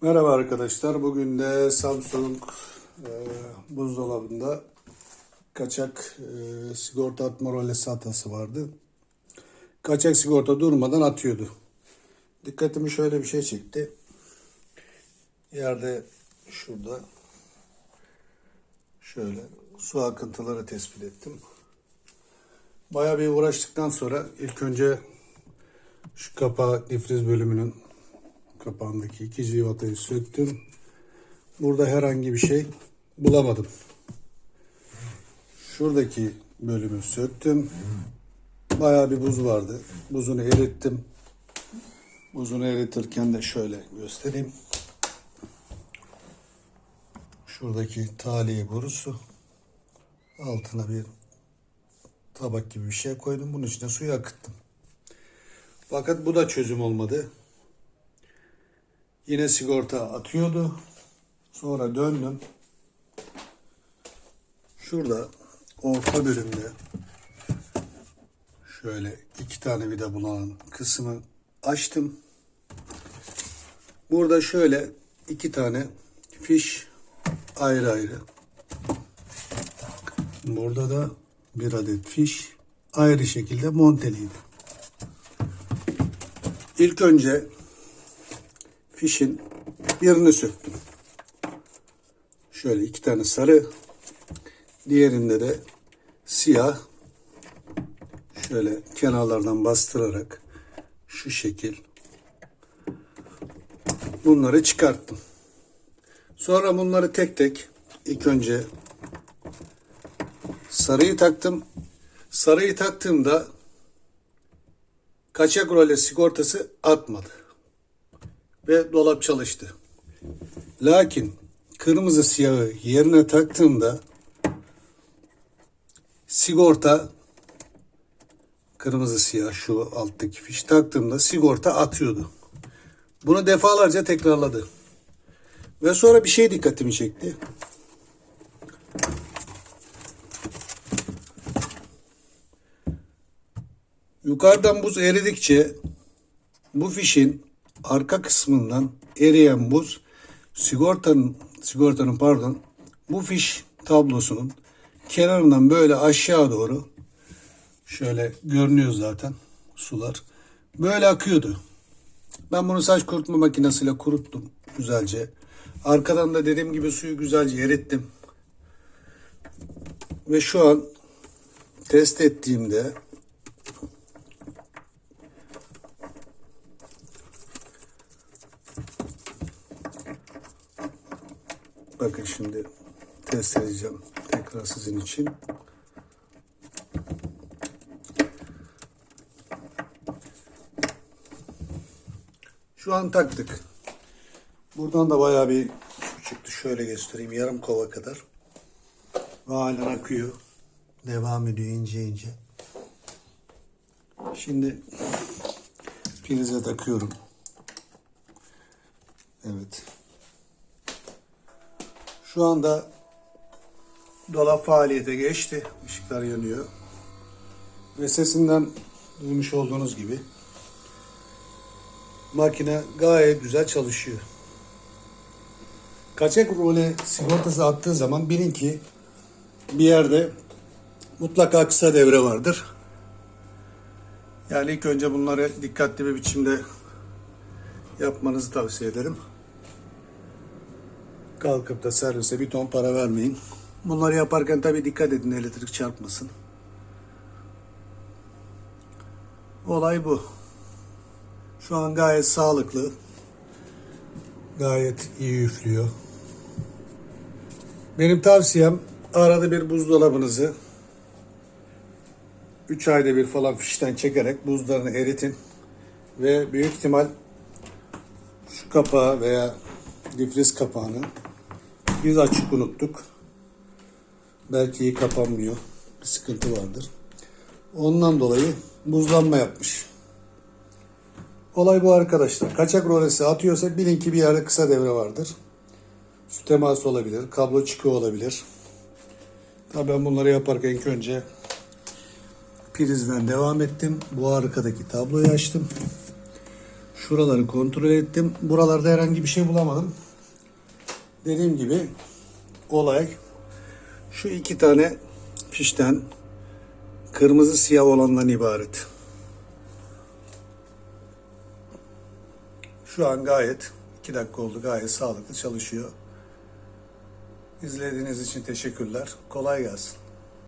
Merhaba arkadaşlar. Bugün de Samsung e, buzdolabında kaçak e, sigorta atma rolesi hatası vardı. Kaçak sigorta durmadan atıyordu. Dikkatimi şöyle bir şey çekti. Yerde şurada şöyle su akıntıları tespit ettim. Bayağı bir uğraştıktan sonra ilk önce şu kapağı difriz bölümünün kapağındaki iki civatayı söktüm. Burada herhangi bir şey bulamadım. Şuradaki bölümü söktüm. Bayağı bir buz vardı. Buzunu erittim. Buzunu eritirken de şöyle göstereyim. Şuradaki taliye borusu. Altına bir tabak gibi bir şey koydum. Bunun içine suyu akıttım. Fakat bu da çözüm olmadı. Yine sigorta atıyordu. Sonra döndüm. Şurada orta bölümde şöyle iki tane vida bulunan kısmı açtım. Burada şöyle iki tane fiş ayrı ayrı. Burada da bir adet fiş ayrı şekilde monteliydi. İlk önce fişin birini söktüm. Şöyle iki tane sarı, diğerinde de siyah. Şöyle kenarlardan bastırarak şu şekil bunları çıkarttım. Sonra bunları tek tek ilk önce sarıyı taktım. Sarıyı taktığımda kaçak role sigortası atmadı ve dolap çalıştı. Lakin kırmızı siyahı yerine taktığımda sigorta kırmızı siyah şu alttaki fiş taktığımda sigorta atıyordu. Bunu defalarca tekrarladı. Ve sonra bir şey dikkatimi çekti. Yukarıdan buz eridikçe bu fişin arka kısmından eriyen buz sigortanın sigortanın pardon bu fiş tablosunun kenarından böyle aşağı doğru şöyle görünüyor zaten sular böyle akıyordu. Ben bunu saç kurutma makinesiyle kuruttum güzelce. Arkadan da dediğim gibi suyu güzelce erittim. Ve şu an test ettiğimde Bakın şimdi test edeceğim tekrar sizin için. Şu an taktık. Buradan da bayağı bir su çıktı. Şöyle göstereyim. Yarım kova kadar. Ve halen akıyor. Devam ediyor ince ince. Şimdi prize takıyorum. Evet. Şu anda dolap faaliyete geçti. Işıklar yanıyor. Ve sesinden duymuş olduğunuz gibi makine gayet güzel çalışıyor. Kaçak role sigortası attığı zaman bilin ki bir yerde mutlaka kısa devre vardır. Yani ilk önce bunları dikkatli bir biçimde yapmanızı tavsiye ederim. Kalkıp da servise bir ton para vermeyin. Bunları yaparken tabii dikkat edin elektrik çarpmasın. Olay bu. Şu an gayet sağlıklı. Gayet iyi üflüyor. Benim tavsiyem arada bir buzdolabınızı 3 ayda bir falan fişten çekerek buzlarını eritin. Ve büyük ihtimal şu kapağı veya difriz kapağını biz açık unuttuk. Belki kapanmıyor. Bir sıkıntı vardır. Ondan dolayı buzlanma yapmış. Olay bu arkadaşlar. Kaçak rolesi atıyorsa bilin ki bir yerde kısa devre vardır. Su teması olabilir, kablo çıkıyor olabilir. Tabii ben bunları yaparken ilk önce prizden devam ettim. Bu arkadaki tabloyu açtım. Şuraları kontrol ettim. Buralarda herhangi bir şey bulamadım. Dediğim gibi olay şu iki tane fişten kırmızı siyah olandan ibaret. Şu an gayet 2 dakika oldu gayet sağlıklı çalışıyor. İzlediğiniz için teşekkürler. Kolay gelsin.